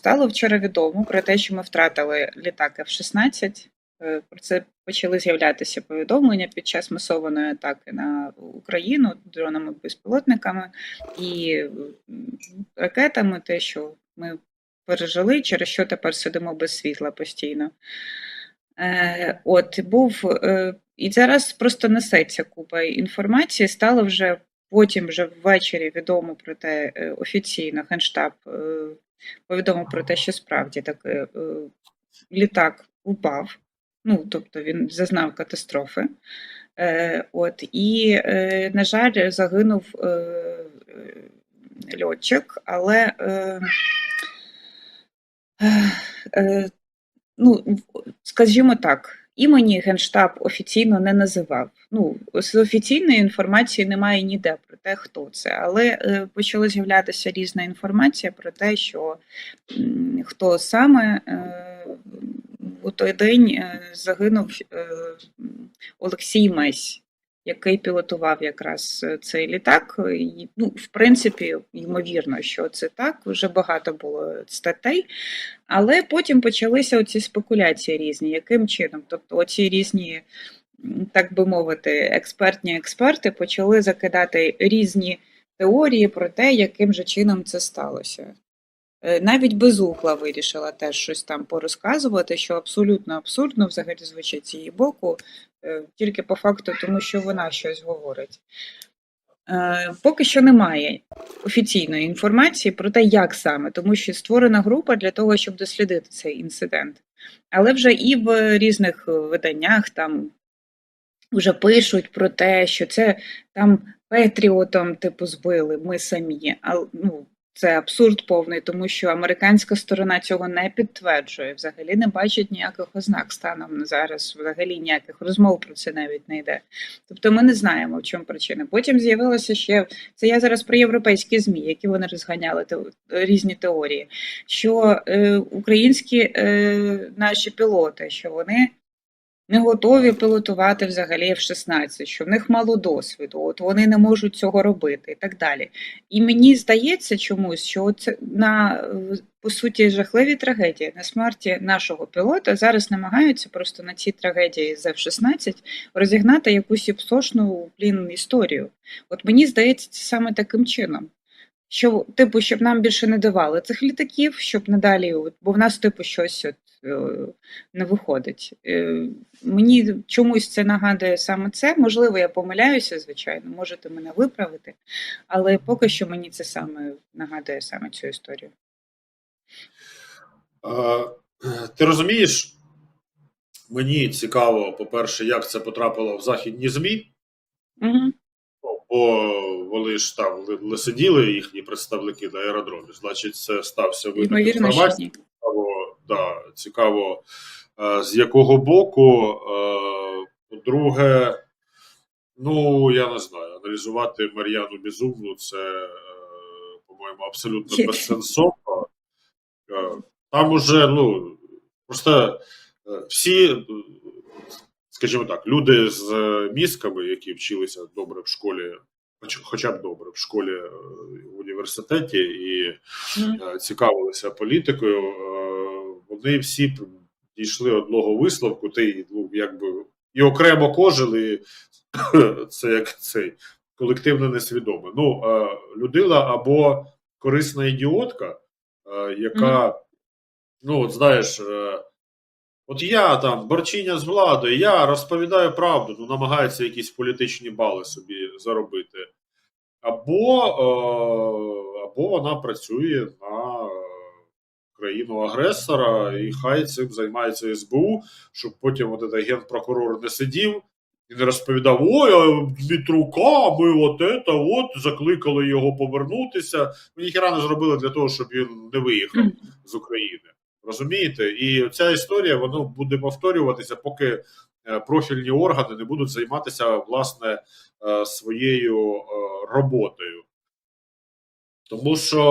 стало вчора відомо про те, що ми втратили літак F-16. Е, Про це почали з'являтися повідомлення під час масованої атаки на Україну дронами безпілотниками і ракетами. Те, що ми пережили, через що тепер сидимо без світла постійно. Е, От був е, і зараз просто несеться купа інформації. Стало вже потім, вже ввечері відомо про те офіційно генштаб повідомив про те, що справді таки е, літак упав. Ну, тобто він зазнав катастрофи. Е, от, і, е, на жаль, загинув е, е, льотчик, але е, е, е, ну, скажімо так, імені Генштаб офіційно не називав. Ну, з офіційної інформації немає ніде про те, хто це, але е, почала з'являтися різна інформація про те, що хто саме е, у той день е, загинув Олексій Месь. Який пілотував якраз е, цей літак, І, ну, в принципі, ймовірно, що це так. Вже багато було статей, але потім почалися оці спекуляції різні. Яким чином? Тобто, оці різні, так би мовити, експертні експерти почали закидати різні теорії про те, яким же чином це сталося. Е, Навіть безухла вирішила теж щось там порозказувати, що абсолютно абсурдно взагалі звучить з її боку, тільки по факту, тому що вона щось говорить. Е, Поки що немає офіційної інформації про те, як саме, тому що створена група для того, щоб дослідити цей інцидент. Але вже і в різних е, виданнях там вже пишуть про те, що це там Петріотом, типу, збили, ми самі. А, ну, це абсурд повний, тому що американська сторона цього не підтверджує, взагалі не бачить ніяких ознак станом на зараз, взагалі ніяких розмов про це навіть не йде. Тобто ми не знаємо, в чому причина. Потім з'явилося ще це я зараз про європейські змі, які вони розганяли різні теорії, що е, українські е, наші пілоти, що вони не готові пілотувати взагалі F-16, що в них мало досвіду, от вони не можуть цього робити і так далі. І мені здається чомусь, що це на по суті жахливі трагедії на смерті нашого пілота зараз намагаються просто на цій трагедії з F-16 розігнати якусь іпсошну блін історію. От мені здається, це саме таким чином. Що, типу, щоб нам більше не давали цих літаків, щоб надалі, от, бо в нас, типу, щось от, е, не виходить. Е, Мені чомусь це нагадує саме це. Можливо, я помиляюся, звичайно, можете мене виправити, але поки що мені це саме нагадує саме цю історію. Ти розумієш, мені цікаво, по-перше, як це потрапило в західні ЗМІ, Угу. бо вони ж там ли сиділи їхні представники на аеродромі. Значить, це стався Ймовірно, інформації. Цікаво, да, цікаво, е, з якого боку. Е, По-друге, ну я не знаю, аналізувати Мар'яну Безумну це, е, по-моєму, абсолютно безсенсовно. Там уже, ну, просто всі, скажімо так, люди з мізками, які вчилися добре в школі, хоча б добре в школі е, в університеті і е, цікавилися політикою, е, вони всі дійшли одного висновку, ти ну, якби і окремо кожили, це як цей колективно несвідоме. Ну, людина або корисна ідіотка, яка, ну, от знаєш, от я там борчиня з владою, я розповідаю правду, ну, намагається якісь політичні бали собі заробити. Або, е, або вона працює на е, країну-агресора, і хай цим займається СБУ, щоб потім от цей генпрокурор не сидів і не розповідав: ой, а Дмитрука, ми от це, от закликали його повернутися. Ми ніхіра не зробили для того, щоб він не виїхав з України. Розумієте? І ця історія вона буде повторюватися, поки профільні органи не будуть займатися власне е, своєю е, роботою. Тому що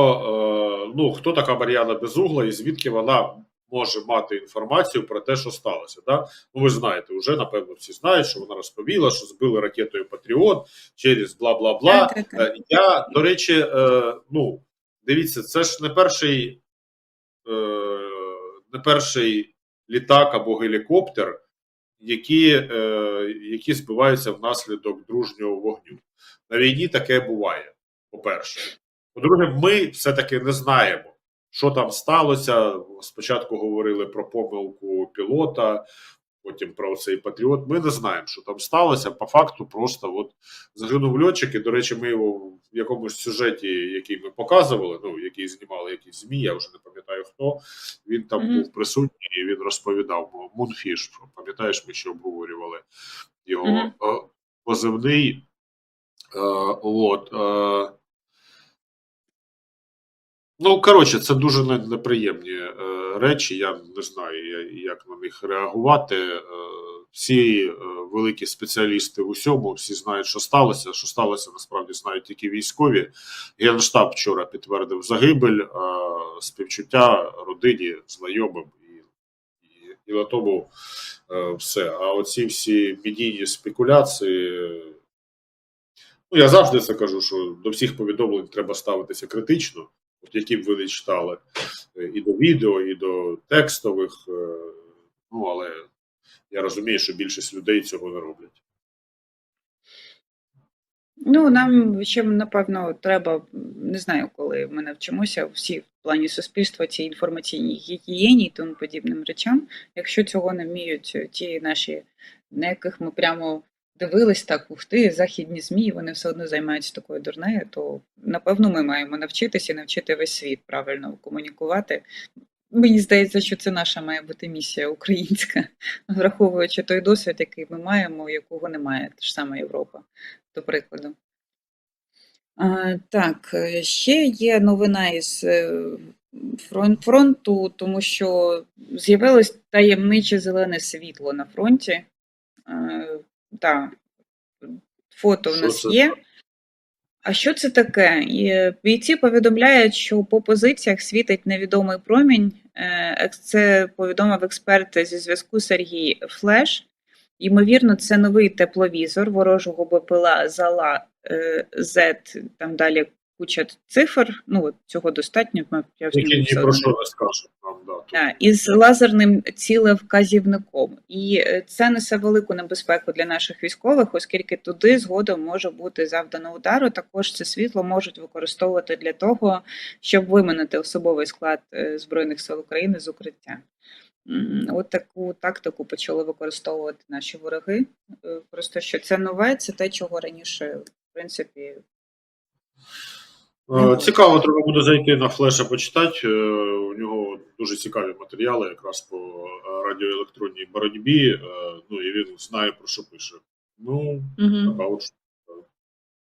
е, ну, хто така Мар'яна Безугла і звідки вона може мати інформацію про те, що сталося? Да? Ну, ви знаєте, вже напевно всі знають, що вона розповіла, що збили ракетою Патріот через бла бла бла. Е, Я, до речі, е, ну, дивіться, це ж не перший не перший літак або гелікоптер, які, е, які збиваються внаслідок дружнього вогню. На війні таке буває, по-перше. По-друге, ми все-таки не знаємо, що там сталося. Спочатку говорили про помилку пілота, потім про цей патріот. Ми не знаємо, що там сталося. По факту, просто от загинув льотчик. І, до речі, ми його в якомусь сюжеті, який ми показували, ну який знімали якісь ЗМІ, я вже не пам'ятаю хто. Він там Мгм. був присутній, і він розповідав Мунфіш. Пам'ятаєш, ми ще обговорювали його Мгм. е, позивний. Е, от, е, Ну, коротше, це дуже неприємні е, речі. Я не знаю, як на них реагувати. Е, всі е, великі спеціалісти в усьому, всі знають, що сталося. Що сталося, насправді знають тільки військові. Генштаб вчора підтвердив загибель, е, співчуття родині, знайомим і, і, і на тому е, все. А оці всі медійні спекуляції. Ну, я завжди це кажу, що до всіх повідомлень треба ставитися критично, які б ви не читали, е, і до відео, і до текстових. е, Ну, але я розумію, що більшість людей цього не роблять. Ну, нам ще, напевно, треба, не знаю, коли ми навчимося всі в плані суспільства цій інформаційній гігієні і тому подібним речам. Якщо цього не вміють ті наші, на яких ми прямо дивились, так, ух ти, західні ЗМІ, вони все одно займаються такою дурнею, то напевно ми маємо навчитися і навчити весь світ правильно комунікувати. Мені здається, що це наша має бути місія українська, враховуючи той досвід, який ми маємо, якого немає, та ж сама Європа, до прикладу. А, так, ще є новина із е, фрон- фронту, тому що з'явилось таємниче зелене світло на фронті. Е, так, фото в нас є. А що це таке? І, е, Бійці повідомляють, що по позиціях світить невідомий промінь. Е, Це повідомив експерт зі зв'язку Сергій Флеш. Ймовірно, це новий тепловізор ворожого БПЛА Зала е, Z, там далі куча цифр. Ну, от цього достатньо. Я Які про що не скажуть нам. Да, із лазерним цілевказівником. І е, це несе велику небезпеку для наших військових, оскільки туди згодом може бути завдано удару. Також це світло можуть використовувати для того, щоб виманити особовий склад е, Збройних сил України з укриття. От таку тактику почали використовувати наші вороги. Е, Просто що це нове, це те, чого раніше, в принципі, Цікаво, треба буде зайти на флеша почитати. Е, У нього дуже цікаві матеріали якраз по е, радіоелектронній боротьбі. Е, Ну і він знає про що пише. Ну, угу. така от